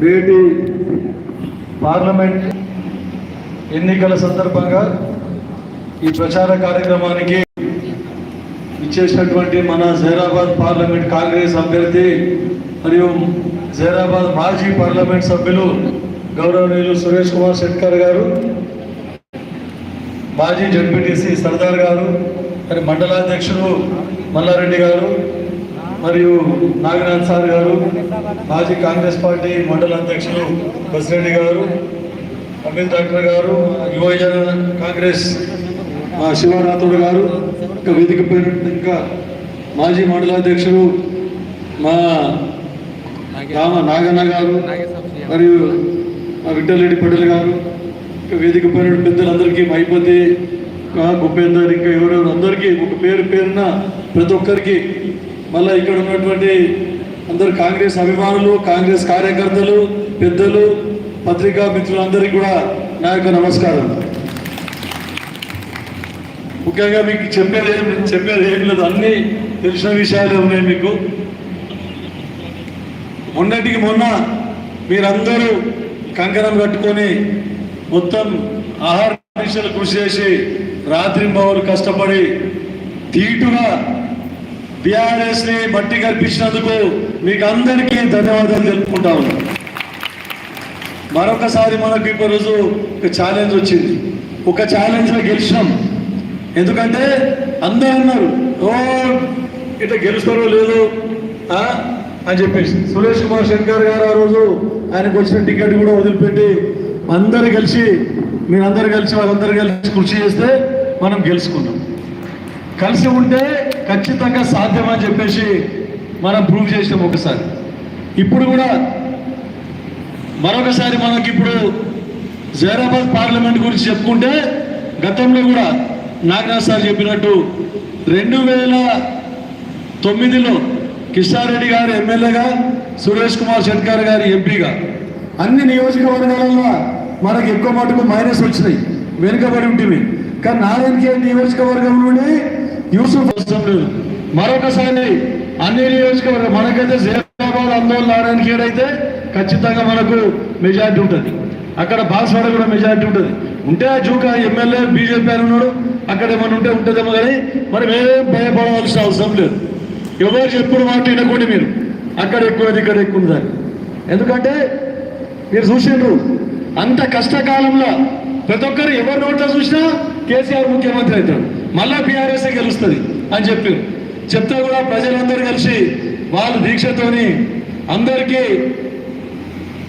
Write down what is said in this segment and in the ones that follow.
నేటి పార్లమెంట్ ఎన్నికల సందర్భంగా ఈ ప్రచార కార్యక్రమానికి ఇచ్చేసినటువంటి మన జైరాబాద్ పార్లమెంట్ కాంగ్రెస్ అభ్యర్థి మరియు జైరాబాద్ మాజీ పార్లమెంట్ సభ్యులు గౌరవనీయులు సురేష్ కుమార్ శెట్కర్ గారు మాజీ జడ్పీటీసీ సర్దార్ గారు మరి మండలాధ్యక్షులు మల్లారెడ్డి గారు మరియు నాగనాథ్ సార్ గారు మాజీ కాంగ్రెస్ పార్టీ మండల అధ్యక్షులు బసిరెడ్డి గారు అమిత్ డాక్టర్ గారు యువజన కాంగ్రెస్ మా శివనాథుడు గారు ఇంకా వేదిక పేరు ఇంకా మాజీ మండలాధ్యక్షులు మా రామ నాగన్న గారు మరియు మా విఠలరెడ్డి పటేల్ గారు ఇంకా వేదిక పైన పెద్దలందరికీ మైపతి ఇంకా గుప్పేందర్ ఇంకా ఎవరెవరు అందరికీ ఒక పేరు పేరున ప్రతి ఒక్కరికి మళ్ళీ ఇక్కడ ఉన్నటువంటి అందరు కాంగ్రెస్ అభిమానులు కాంగ్రెస్ కార్యకర్తలు పెద్దలు పత్రికా మిత్రులందరికీ కూడా నా యొక్క నమస్కారం. ముఖ్యంగా మీకు చెప్పేది ఏం చెప్పేది ఏం లేదు అన్ని తెలిసిన విషయాలే ఉన్నాయి మీకు. మొన్నటికి మొన్న మీరందరూ కంకణం కట్టుకొని మొత్తం ఆహార కృషి చేసి రాత్రి కష్టపడి తీటుగా బీఆర్ఎస్ని మట్టి కల్పించినందుకు మీకు అందరికీ ధన్యవాదాలు తెలుపుకుంటా ఉన్నాను మరొకసారి మనకు ఇప్పుడు రోజు ఒక ఛాలెంజ్ వచ్చింది. ఒక ఛాలెంజ్లో గెలిచినాం. ఎందుకంటే అందరూ అన్నారు ఓ ఇట్లా గెలుస్తారో లేదో అని చెప్పేసి. సురేష్ కుమార్ శంకర్ గారు ఆ రోజు ఆయనకు వచ్చిన టికెట్ కూడా వదిలిపెట్టి అందరు కలిసి మీరందరూ కలిసి వాళ్ళందరూ కలిసి కృషి చేస్తే మనం గెలుచుకున్నాం. కలిసి ఉంటే ఖచ్చితంగా సాధ్యమని చెప్పేసి మనం ప్రూవ్ చేసాం ఒకసారి. ఇప్పుడు కూడా మరొకసారి మనకి ఇప్పుడు జైరాబాద్ పార్లమెంట్ గురించి చెప్పుకుంటే గతంలో కూడా నాగరాజ్ సార్ చెప్పినట్టు రెండు వేల తొమ్మిదిలో కిషారెడ్డి గారు ఎమ్మెల్యేగా సురేష్ కుమార్ శెట్కర్ గారు ఎంపీగా. అన్ని నియోజకవర్గాలలో మనకు ఎక్కువ మటుకు మైనస్ వచ్చినాయి వెనుకబడి ఉంటుంది కానీ నారాయణఖేడ్ నియోజకవర్గం నుండి యూసుఫ్ అవసరం లేదు మరొకసారి అన్ని నియోజకవర్గం మనకైతే జీరాబాద్ ఆందోళన ఆడడానికి అయితే ఖచ్చితంగా మనకు మెజారిటీ ఉంటుంది. అక్కడ బాసవాడ కూడా మెజారిటీ ఉంటుంది. ఉంటే ఆ జూకా ఎమ్మెల్యే బీజేపీ అని ఉన్నాడు. అక్కడ ఏమైనా ఉంటే ఉంటుందేమో కానీ మనం ఏం భయపడవలసిన అవసరం లేదు. ఎవరు చెప్పుడు మాట వినకండి మీరు. అక్కడ ఎక్కువ ఇక్కడ ఎక్కువ ఉందని ఎందుకంటే మీరు చూసిండ్రు అంత కష్టకాలంలో ప్రతి ఒక్కరు ఎవరి నోట్లో చూసినా కేసీఆర్ ముఖ్యమంత్రి అవుతాడు. మళ్ళా బీఆర్ఎస్ఏ గెలుస్తుంది అని చెప్పారు చెప్తే కూడా ప్రజలందరూ కలిసి వాళ్ళు దీక్షతోని అందరికీ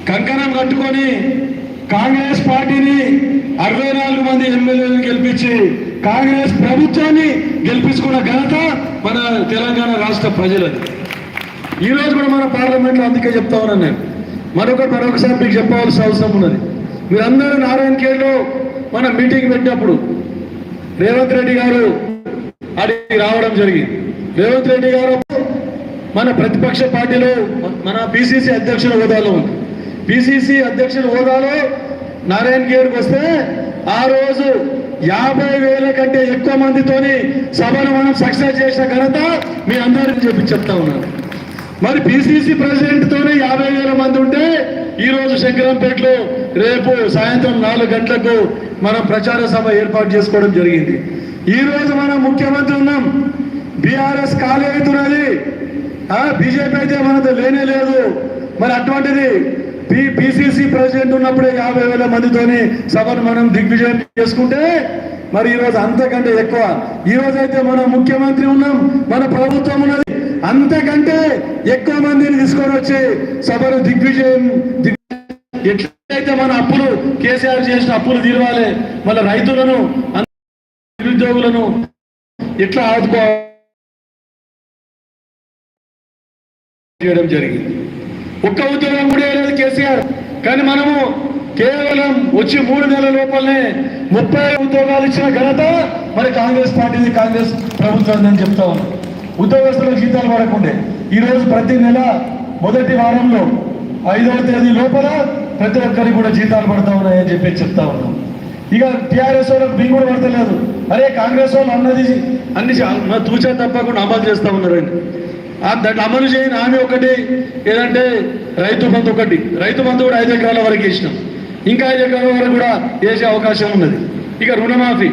కంకణం కట్టుకొని కాంగ్రెస్ పార్టీని అరవై నాలుగు మంది ఎమ్మెల్యేలను గెలిపించి కాంగ్రెస్ ప్రభుత్వాన్ని గెలిపించుకున్న ఘనత మన తెలంగాణ రాష్ట్ర ప్రజలది. ఈరోజు కూడా మన పార్లమెంట్లో అందుకే చెప్తా ఉన్నాను నేను. మరొక మరొకసారి మీకు చెప్పవలసిన అవసరం ఉన్నది. మీరందరూ నారాయణ కేర్లో మనం మీటింగ్ పెట్టినప్పుడు రేవంత్ రెడ్డి గారు అడిగి రావడం జరిగింది. రేవంత్ రెడ్డి గారు మన ప్రతిపక్ష పార్టీలో మన పిసిసి అధ్యక్షుల హోదాలో ఉంది. పిసిసి అధ్యక్షుల హోదాలో నారాయణ గేర్కి వస్తే ఆ రోజు యాభై వేల కంటే ఎక్కువ మందితోని సభను మనం సక్సెస్ చేసిన ఘనత మీ అందరిని చెప్పి చెప్తా ఉన్నాను. మరి పిసిసి ప్రెసిడెంట్తోనే యాభై వేల మంది ఉంటే ఈరోజు శంకరంపేటలో రేపు సాయంత్రం నాలుగు గంటలకు మనం ప్రచార సభ ఏర్పాటు చేసుకోవడం జరిగింది. ఈ రోజు మనం ముఖ్యమంత్రి ఉన్నాం. బీఆర్ఎస్ ఖాళీ అవుతున్నది. బీజేపీ అయితే మనతో లేనే లేదు. మరి అటువంటిది పి పిసిసి ప్రెసిడెంట్ ఉన్నప్పుడే యాభై వేల మందితోని సభను మనం దిగ్విజయం చేసుకుంటే మరి ఈ రోజు అంతకంటే ఎక్కువ. ఈ అయితే మనం ముఖ్యమంత్రి ఉన్నాం. మన ప్రభుత్వం ఉన్నది. అంతకంటే ఎక్కువ మందిని తీసుకొని వచ్చి సభను దిగ్విజయం దిగ్- అయితే మన అప్పులు కేసీఆర్ చేసిన అప్పులు తీరవాలి మళ్ళీ రైతులను నిరుద్యోగులను ఎట్లా ఆదుకోవాలి చేయడం జరిగింది. ఒక్క ఉద్యోగం కూడా వేయలేదు కేసీఆర్. కానీ మనము కేవలం వచ్చి మూడు నెలల లోపలనే ముప్పై ఉద్యోగాలు ఇచ్చిన ఘనత మరి కాంగ్రెస్ పార్టీది కాంగ్రెస్ ప్రభుత్వం అని చెప్తా ఉన్నాం. ఉద్యోగస్తులకు జీతాలు పడకుండే. ఈ రోజు ప్రతి నెల మొదటి వారంలో ఐదవ తేదీ లోపల ప్రతి ఒక్కరికి కూడా జీతాలు పడతా ఉన్నాయని చెప్పి చెప్తా ఉన్నాం. ఇక టీఆర్ఎస్ వాళ్ళకి బిల్ కూడా పడతలేదు. అరే కాంగ్రెస్ వాళ్ళు అన్నది అన్ని చా- తూచా తప్పకుండా అమలు చేస్తా ఉన్నారండి. దాన్ని అమలు చేయని హామీ ఒకటి ఏదంటే రైతు బంధు ఒకటి. రైతు బంధు కూడా ఐదు ఎకరాల వరకు వేసినాం. ఇంకా ఐదు ఎకరాల వరకు కూడా వేసే అవకాశం ఉన్నది. ఇక రుణమాఫీ.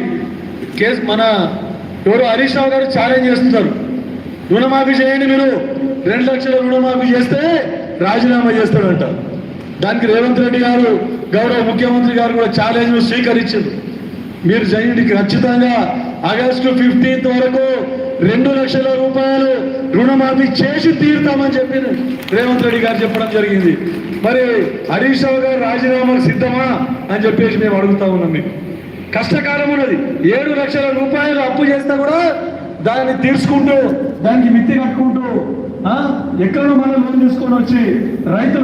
కేసు మన ఎవరు హరీష్ రావు గారు ఛాలెంజ్ చేస్తున్నారు. రుణమాఫీ చేయండి మీరు. రెండు లక్షల రుణమాఫీ చేస్తే రాజీనామా చేస్తాడంట. దానికి రేవంత్ రెడ్డి గారు గౌరవ ముఖ్యమంత్రి గారు కూడా ఛాలెంజ్ స్వీకరించారు. మీరు చేయండి ఖచ్చితంగా ఆగస్టు ఫిఫ్టీన్త్ వరకు రెండు లక్షల రూపాయలు రుణమాఫీ చేసి తీరుతామని చెప్పి రేవంత్ రెడ్డి గారు చెప్పడం జరిగింది. మరి హరీష్ రావు గారు రాజీనామాకు సిద్ధమా అని చెప్పేసి మేము అడుగుతా ఉన్నాం మీకు. కష్టకాలం ఉన్నది. ఏడు లక్షల రూపాయలు అప్పు చేస్తే కూడా దాన్ని తీర్చుకుంటూ దానికి మిత్తి కట్టుకుంటూ ఆ, ఎక్కడో మనం లోన్ తీసుకొని వచ్చి రైతులు